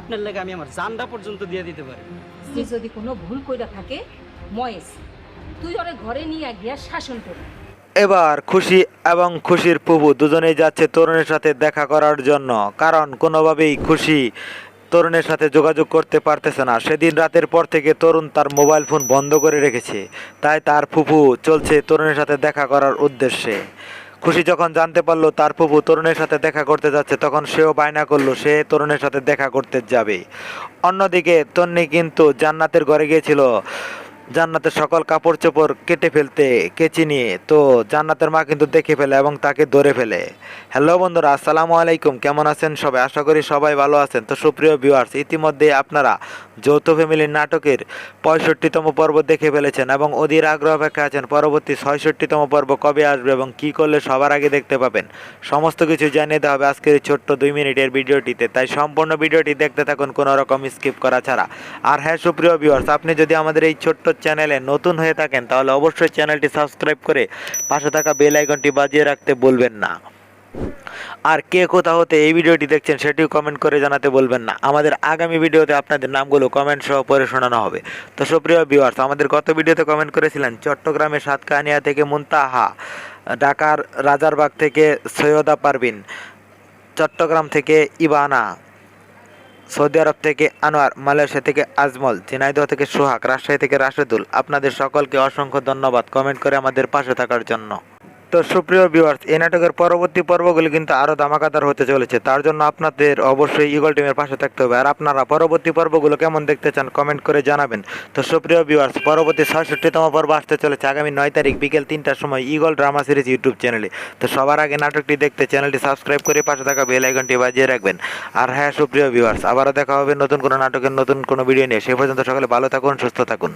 আপনার লেগে আমি আমার জানটা পর্যন্ত দিয়ে দিতে পারি। সে যদি কোনো ভুল কইরা থাকে ময়েস তুই ওরে ঘরে নিয়ে গিয়া শাসন কর। এবার খুশি এবং খুশির প্রভু দুজনেই যাচ্ছে তরুণের সাথে দেখা করার জন্য। কারণ কোনোভাবেই খুশি তরুণের সাথে যোগাযোগ করতে পারতেছে না। সেদিন রাতের পর থেকে তরুণ তার মোবাইল ফোন বন্ধ করে রেখেছে। তাই তার ফুফু চলছে তরুণের সাথে দেখা করার উদ্দেশ্যে। খুশি যখন জানতে পারল তার প্রভু তরুণের সাথে দেখা করতে যাচ্ছে, তখন সেও বায়না করল, সে তরুণের সাথে দেখা করতে যাবে। অন্যদিকে তন্নি কিন্তু জান্নাতের ঘরে গিয়েছিল। জান্নাতের সকল কাপড় চোপড় কেটে ফেলতে, কেচি নিয়ে। তো জান্নাতের মা কিন্তু দেখে ফেলে এবং তাকে ধরে ফেলে। হ্যালো বন্ধুরা, আসসালামু আলাইকুম। কেমন আছেন সবাই? আশা করি সবাই ভালো আছেন। তো সুপ্রিয় ভিউয়ার্স ইতিমধ্যে আপনারা যৌথ ফ্যামিলির নাটকের পঁয়ষট্টিতম পর্ব দেখে ফেলেছেন এবং অধীর আগ্রহ অপেক্ষা আছেন পরবর্তী ছয়ষট্টিতম পর্ব কবে আসবে এবং কি করলে সবার আগে দেখতে পাবেন। সমস্ত কিছু জানিয়ে দেওয়া হবে আজকের ছোট্ট দুই মিনিটের ভিডিওটিতে। তাই সম্পূর্ণ ভিডিওটি দেখতে থাকুন, কোনো রকম স্কিপ করা ছাড়া। আর হ্যাঁ সুপ্রিয় ভিউয়ার্স আপনি যদি আমাদের এই ছোট্ট চ্যানেলে নতুন হয়ে থাকেন, তাহলে অবশ্যই চ্যানেলটি সাবস্ক্রাইব করে পাশে থাকা বেল আইকনটি বাজিয়ে রাখতে বলবেন না। আর কে কোথা হতে এই ভিডিওটি দেখছেন সেটিও কমেন্ট করে জানাতে বলবেন না। আমাদের আগামী ভিডিওতে আপনাদের নামগুলো কমেন্ট সহ পড়ে শোনানো হবে। তো সুপ্রিয় ভিউয়ার্স আমাদের গত ভিডিওতে কমেন্ট করেছিলেন চট্টগ্রামের সাতকানিয়া থেকে মুন্তাহা, ঢাকার রাজারবাগ থেকে সৈয়দা পারভিন, চট্টগ্রাম থেকে ইবানা সৌদি আরব থেকে আনোয়ার, মালয়েশিয়া থেকে আজমল, ঝিনাইদহ থেকে সোহাগ, রাজশাহী থেকে রাশেদুল। আপনাদের সকলকে অসংখ্য ধন্যবাদ কমেন্ট করে আমাদের পাশে থাকার জন্য। তো সুপ্রিয় ভিউয়ার্স এই নাটকের পরবর্তী পর্বগুলি কিন্তু আরও ধামাকাদার হতে চলেছে। তার জন্য আপনাদের অবশ্যই ইগল টিমের পাশে থাকতে হবে। আর আপনারা পরবর্তী পর্বগুলো কেমন দেখতে চান কমেন্ট করে জানাবেন। তো সুপ্রিয় ভিউয়ার্স পরবর্তী ছয়ষট্টিতম পর্ব আসতে চলেছে আগামী নয় তারিখ বিকেল তিনটার সময় ইগল ড্রামা সিরিজ ইউটিউব চ্যানেলে তো সবার আগে নাটকটি দেখতে চ্যানেলটি সাবস্ক্রাইব করে পাশে থাকা বেল আইকনটি বাজিয়ে রাখবেন। আর হ্যাঁ সুপ্রিয় ভিউয়ার্স আবারও দেখা হবে নতুন কোনো নাটকের নতুন কোনো ভিডিও নিয়ে। সে পর্যন্ত সকলে ভালো থাকুন, সুস্থ থাকুন।